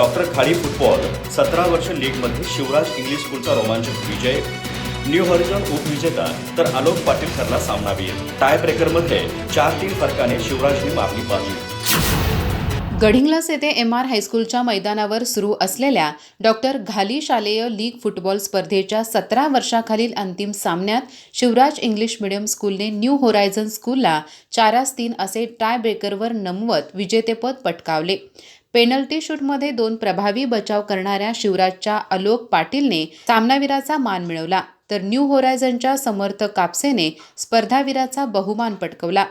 Doctor खाडी football सतरा वर्ष लीगमध्ये शिवराज इंग्लिश स्कूलचा रोमांचक विजय. न्यू हॉरिझॉन उपविजेता तर आलोक पाटील ठरला सामनावीर टाय ब्रेकरमध्ये चार तीन फरकाने शिवराजने मारली बाजी गडिंग्लस येथे एम आर हायस्कूलच्या मैदानावर सुरू असलेल्या डॉक्टर घाली शालेय लीग फुटबॉल स्पर्धेच्या सतरा वर्षाखालील अंतिम सामन्यात शिवराज इंग्लिश मिडियम स्कूलने न्यू होरायझन स्कूलला चारास तीन असे टाय ब्रेकरवर नमवत विजेतेपद पटकावले. पेनल्टी शूटमध्ये दोन प्रभावी बचाव करणाऱ्या शिवराजच्या अलोक पाटीलने सामनावीराचा मान मिळवला तर न्यू होरायझनच्या समर्थ कापसेने स्पर्धावीराचा बहुमान पटकवला.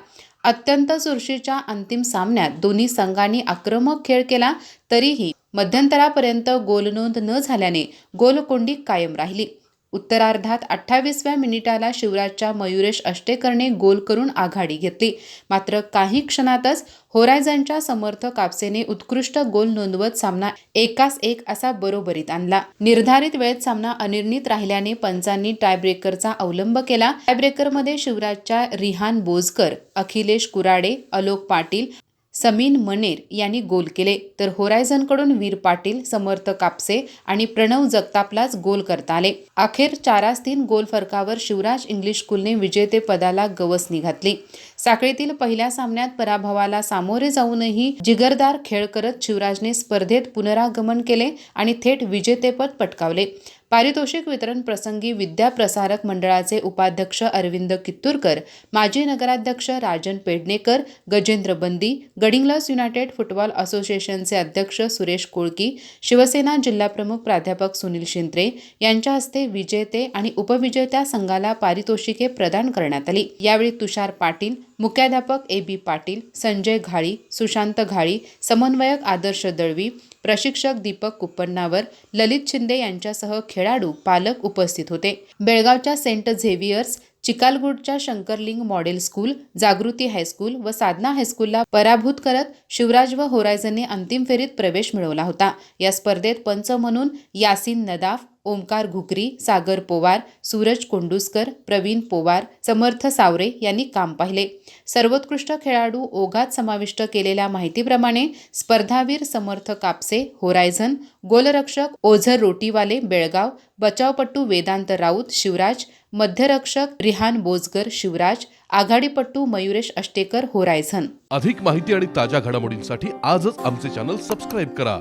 अत्यंत चुरशीच्या अंतिम सामन्यात दोन्ही संघांनी आक्रमक खेळ केला तरीही मध्यंतरापर्यंत गोलनोंद न झाल्याने गोलकोंडी कायम राहिली. उत्तरार्धात अठ्ठावीसव्या मिनिटाला शिवराजच्या मयुरेश अष्टेकरने गोल करून आघाडी घेतली. मात्र काही क्षणातच होरायझनच्या समर्थ कापसेने उत्कृष्ट गोल नोंदवत सामना एकास एक असा बरोबरीत आणला. निर्धारित वेळेत सामना अनिर्णित राहिल्याने पंचांनी टायब्रेकरचा अवलंब केला. टायब्रेकरमध्ये शिवराजच्या रिहान बोजकर अखिलेश कुराडे अलोक पाटील समीन मनेर यांनी गोल केले. तर होरायझनकडून वीर पाटील समर्थ कापसे आणि प्रणव जगतापलाच गोल करता आले. अखेर चारास तीन गोल फरकावर शिवराज इंग्लिश स्कूलने विजेतेपदाला गवसणी घातली. साखळीतील पहिल्या सामन्यात पराभवाला सामोरे जाऊनही जिगरदार खेळ करत शिवराजने स्पर्धेत पुनरागमन केले आणि थेट विजेतेपद पटकावले. पारितोषिक वितरण प्रसंगी विद्याप्रसारक मंडळाचे उपाध्यक्ष अरविंद कित्तूरकर माजी नगराध्यक्ष राजन पेडणेकर गजेंद्र बंदी गडिंग्लस युनायटेड फुटबॉल असोसिएशनचे अध्यक्ष सुरेश कोळकी शिवसेना जिल्हाप्रमुख प्राध्यापक सुनील शिंत्रे यांच्या हस्ते विजेते आणि उपविजेत्या संघाला पारितोषिके प्रदान करण्यात आली. यावेळी तुषार पाटील मुख्याध्यापक ए बी पाटील संजय घाळी सुशांत घाळी समन्वयक आदर्श दळवी प्रशिक्षक दीपक कुप्पण्णावर ललित शिंदे यांच्यासह खेळाडू पालक उपस्थित होते. बेळगावच्या Saint Xavier's चिकालगुडच्या Shankarling model school Jagruti high school व साधना हायस्कूलला पराभूत करत शिवराज व होरायझनने अंतिम फेरीत प्रवेश मिळवला होता. या स्पर्धेत पंच म्हणून यासिन नदाफ ओमकार घुकरी सागर पोवार सूरज कोंडुसकर प्रवीण पोवार समर्थ सावरे यांनी काम पाहिले. सर्वोत्कृष्ट खेळाडू ओघात समाविष्ट केलेल्या माहितीप्रमाणे स्पर्धावीर समर्थ कापसे होरायझन गोलरक्षक ओझर रोटीवाले बेळगाव बचावपट्टू वेदांत राऊत शिवराज मध्यरक्षक रिहान बोजगर शिवराज आघाडीपट्टू मयुरेश अष्टेकर होरायझन. अधिक माहिती आणि ताज्या घडामोडींसाठी आजच आमचे चॅनल सबस्क्राईब करा.